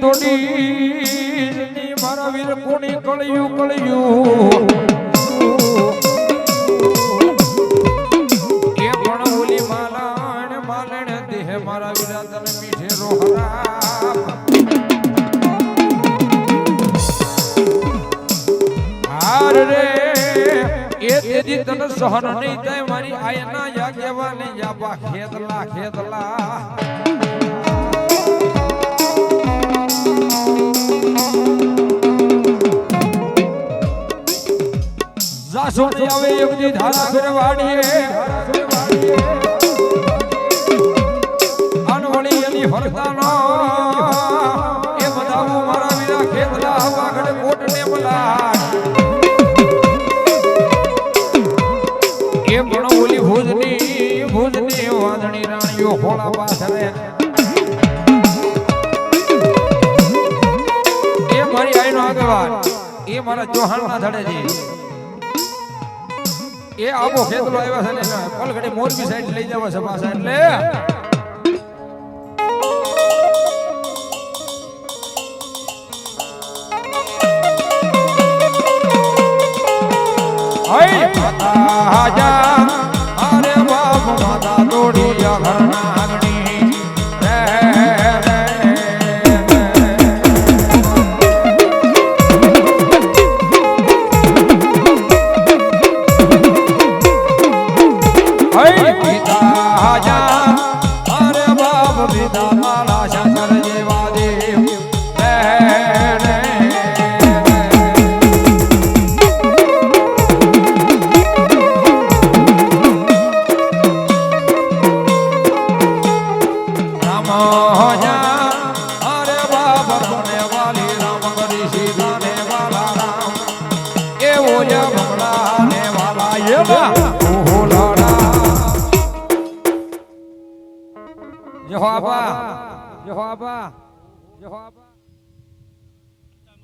તોડી મારા વીર કોણી કળિયું કળિયું. એ પણ ઓલી માલાણ, માલણ દેહ મારા વીરા તને મીઠે રોહરા હાર રે. એ તેદી તને સહન નહીં થાય, મારી આયના યા કેવાને યા ખેતલા ખેતલા. જાસોની આવે એકદી ધારા ફેર વાડીએ. અનવળી એની હરતાનો આગેવાન એ મારા ચૌહાણના ધડે છે. એ આબો ખેતલો આવ્યા છે ને પલગડી મોરબી સાઈડ લઈ જવા છે પાછા એટલે. હઈ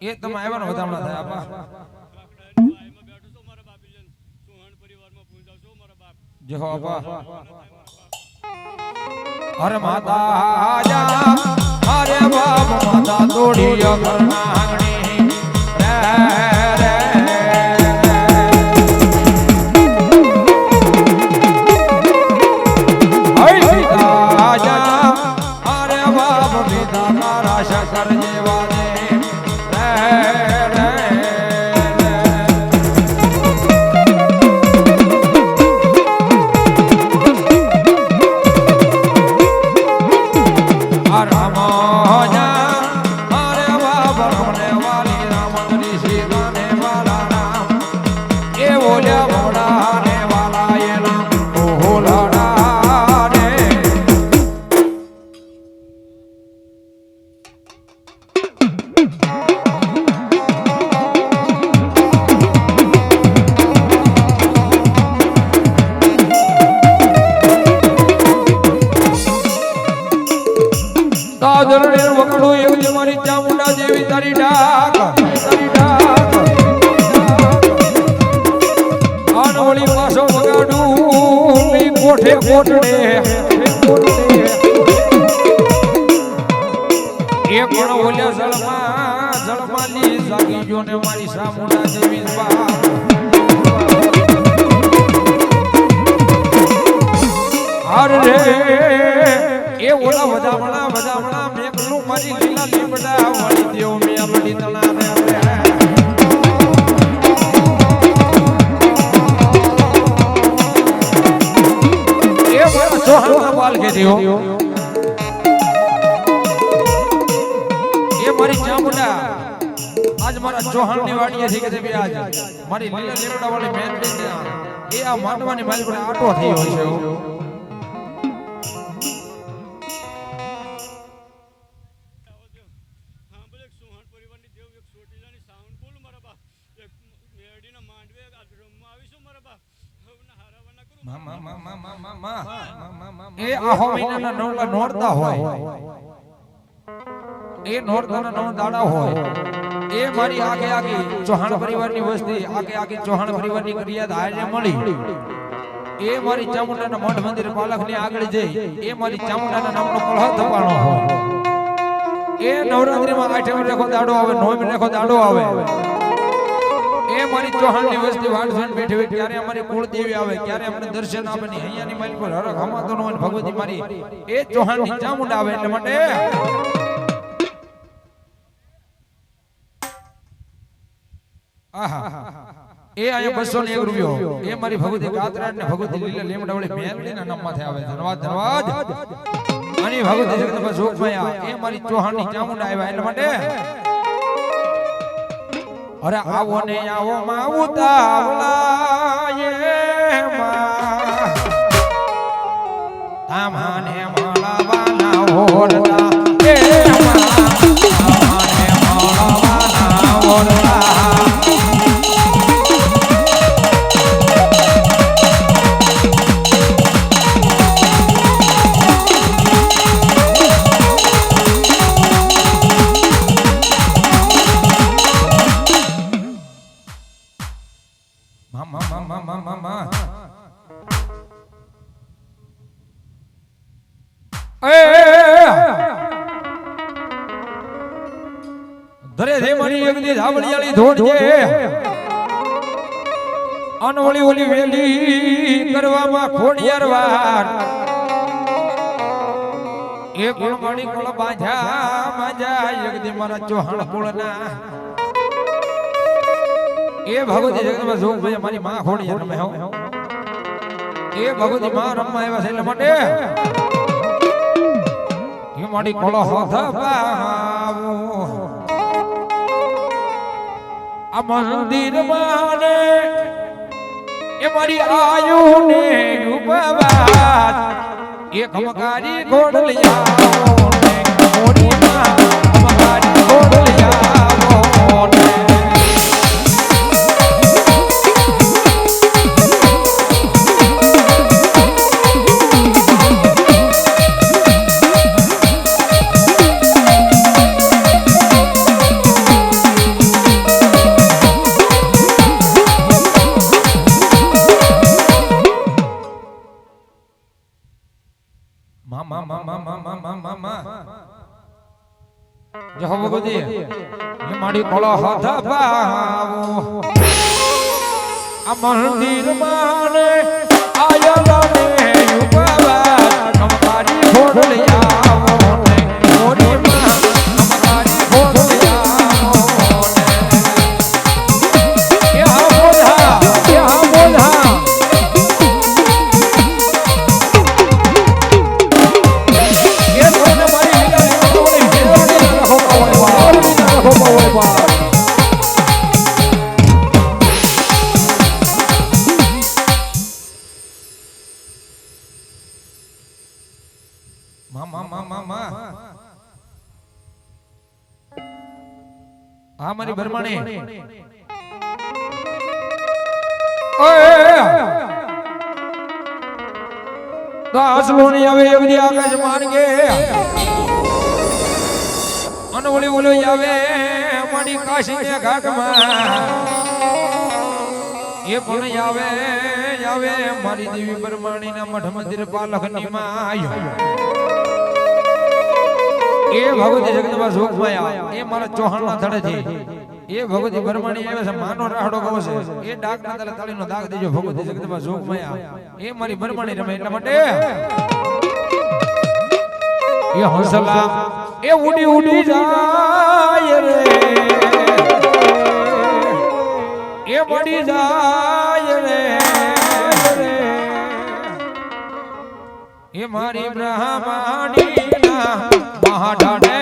એ તમે આવ્યા ને વધામણા થાય આપા. જવાબા હરે માતા જા હરે બાપ માતા તોડી ઘરના આંગણી જળમાં જળમાં જાગી જો ને મારી સામુંડા જેવી બાપ રે, એ ઓલા વધામણા વધામણા મેકલું મારી લીલા લીમડા વાળી દેવ મે આપણી તણા રે એ મારા સોહાના બાલ કે દેવો મારા ની વાડીએ થી કે આજ. મારી લીલા લીમડા વાળી મેચ એ આ માંડવાની મારી પર આટો થઈ હોય છે એ આહો મહિનાના નવલા નોરતા હોય. એ નોરતાના નવ દાડા હોય. એ મારી આગે આગે ચૌહાણ પરિવારની વસ્તી આગે આગે ચૌહાણ પરિવારની ફરિયાદ હારે મળી. એ મારી ચામુંડાના મઠ મંદિર પાલખની આગળ જઈ એ મારી ચામુંડાના નામનો કળહ થવાનો હોય એ નવરાત્રીમાં આઠમ રેખો દાડો આવે નોમ રેખો દાડો આવે. એ મારી ચૌહાણની વસ્તી વાડસણ બેઠી હોય ત્યારે અમારી કુળદેવી આવે ક્યારે અમને દર્શન આપે ને અહીંયાની મારી પર હરખ હમાતો ન હોય ભગવતી મારી. એ ચૌહાણની ચામુંડા આવે એટલે માટે એ અહીંયા બસો ને એક રૂપિયો. એ મારી ભગવતી કાતરાડ ને ભગવતી લીલા લીમડાવળી મેલડી ના નામમાંથી આવે ધન્યવાદ ધન્યવાદ અને ભગવતી જગદંબા જોગમાયા એ મારી ચૌહાણની ચામુંડા આવ્યા એટલા માટે. અરે આવો ને આવો માં ઉતાવળા એ માં તામાને મળવાના હોરતા એ માં તામાને મળવાના હોરતા ધોડજે અનવળી ઓલી વેલી કરવામાં ખોડિયાર વાર એ મારી કુળ બાંધ્યા માજા એકદી મારા ચૌહાણ કુળના એ ભગવતી જગદંબા જોગ ભાઈ મારી માં ખોડી રમે હો. એ ભગવતી માં રમવા આવ્યા છે એટલે માટે. એ મારી કોળો હોતા પાવો આ મંદિર માને એ મારી આયુ ને ઉપવાસ એ કમકારી ઘોડલિયાઓ એ હથ આ મંદિર માને મામા મામા મા હા મારી બરમાણી. ઓય દાસ લોણી આવે એવી આકાશ માર્ગે અનવળી ઓલી આવે મારી કાશી ને ઘાટમાં. એ પણ આવે આવે મારી દેવી બ્રહ્માણી ના મઠ મંદિર પાલખની માં એ ભગવતી જગતમાં જગદંબા જોગમાયા એ મારા ચૌહાણ ના ધડે છે. એ ભગવતી બ્રહ્માણી આવે છે માનો રાહડો કહો છે. એ ડાક ના તલે તાળીનો દાગ દેજો ભગવતી જગતમાં જગદંબા જોગમાયા એ મારી બ્રહ્માણી રમે એટલા માટે. એ હોસલા એ ઉડી ઉડી જાય રે. એ મળી જાય રે. એ મારી બ્રહ્માણી ના ઢોઢ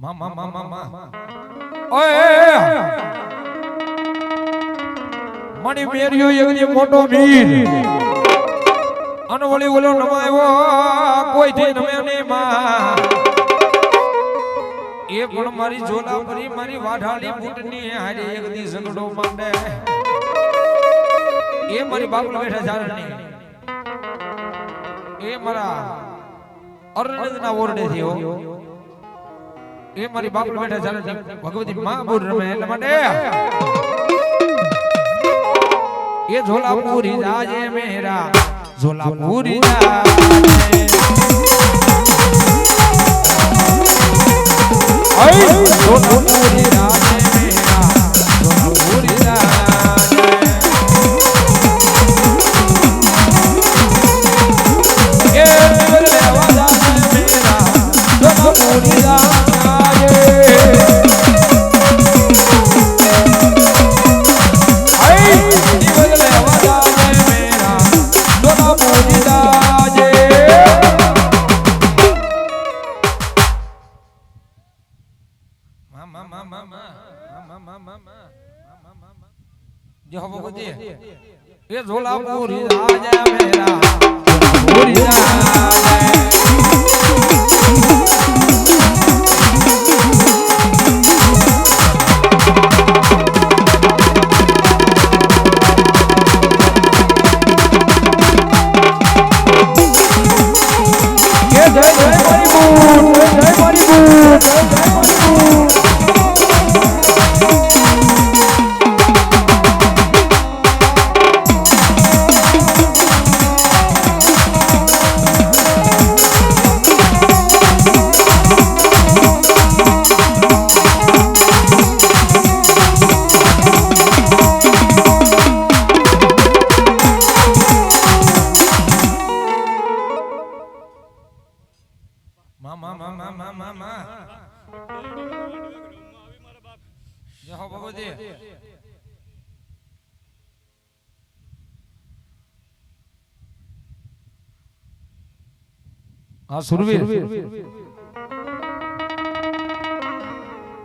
મામા મામા મામા ઓય મણી મેર્યો એવડી મોટો મીર. અનવળી ઓલો નમાયો કોઈ થી નમે નહીં માં એ પણ મારી જોલા પરી, મારી વાઢાળી બૂટની હારે એકદી ઝઘડો માંડે. એ મારી બાપલા બેઠા જારણની એ મારા અરણના ઓરડે થયો એ મારી બાપલા બેઠા જારણની ભગવતી માં બોલ રમે એટલે માટે. એ ઝોલાપુરી રાજે મેરા. ઝોલાપુરી જાય જે હો ભગવતી એ ઝોલાપુરી રાજા મેરા. પૂરી રાજા હા સુરવીર.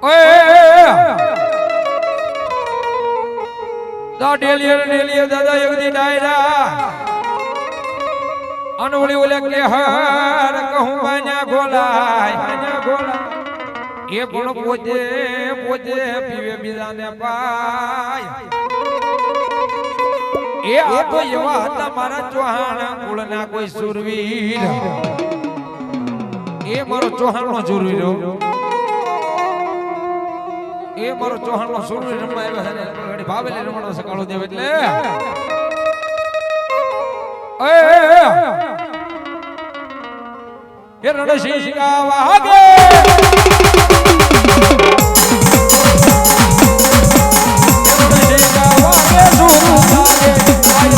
ઓય દાદા એકદી ડાયરા. અનવળી ઓલે કે હર કહું ભાન્યા ગોલાય. એ પણ પોતે પોતે પીવે બીજાને પાય. એ આ તો એવા હતા મારા ચૌહાણ કુળના કોઈ સુરવીર. એ મારો ચૌહાણનો જરૂરી રહ્યો. એ મારો ચૌહાણનો સુરવી રમવા આવ્યો છે ભાવેલી રમવાનો છે કાળો દેવ એટલે. એ રણશીષ વાગે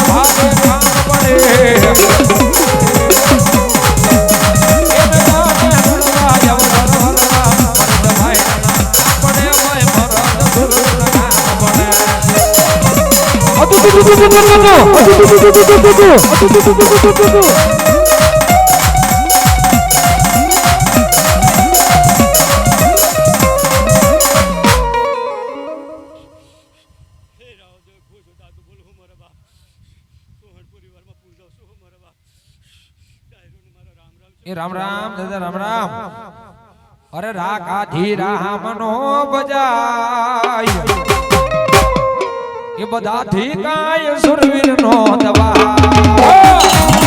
ભાગે ભાગ પડે એ રામ રામ દાદા રામ રામ. અરે રાગા ધીરા મનો બજાય એ બધા થી કાય સુરવીર નો દવા.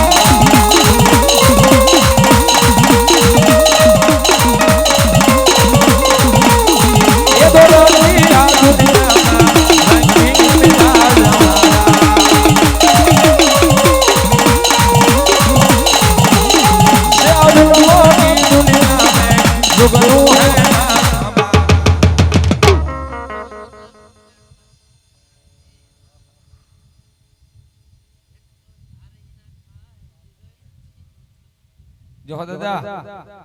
જોહો દાદા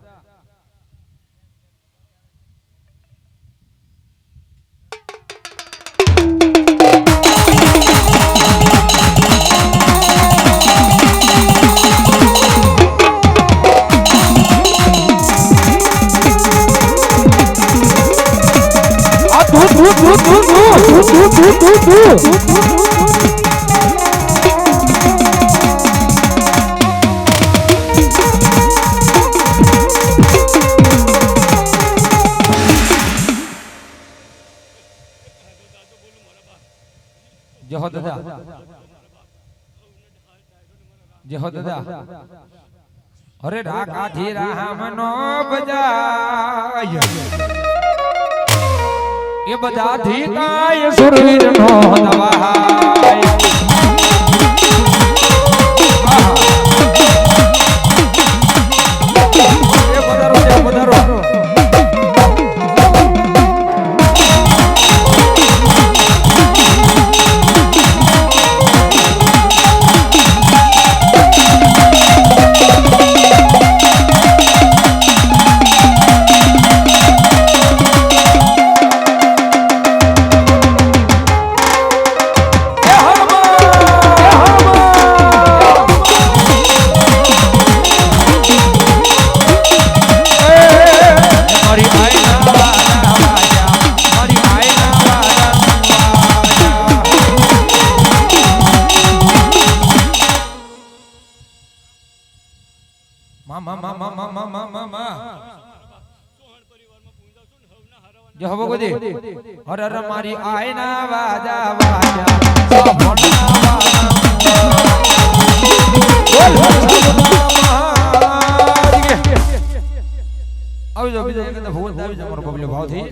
Tudo, tudo, tudo, tudo, tudo, tudo, tudo. હો દાદા જે હો દાદા અરે ઢાકા થી રામનો બજાય. એ બધા થી સુરવીર નો દવાય જો હવે ગોદી હર હર મારી આયના વાજા વાજા. આવી જાઓ બીજા એક ભગવત આવી જાઓ મારો ભાવ થઈ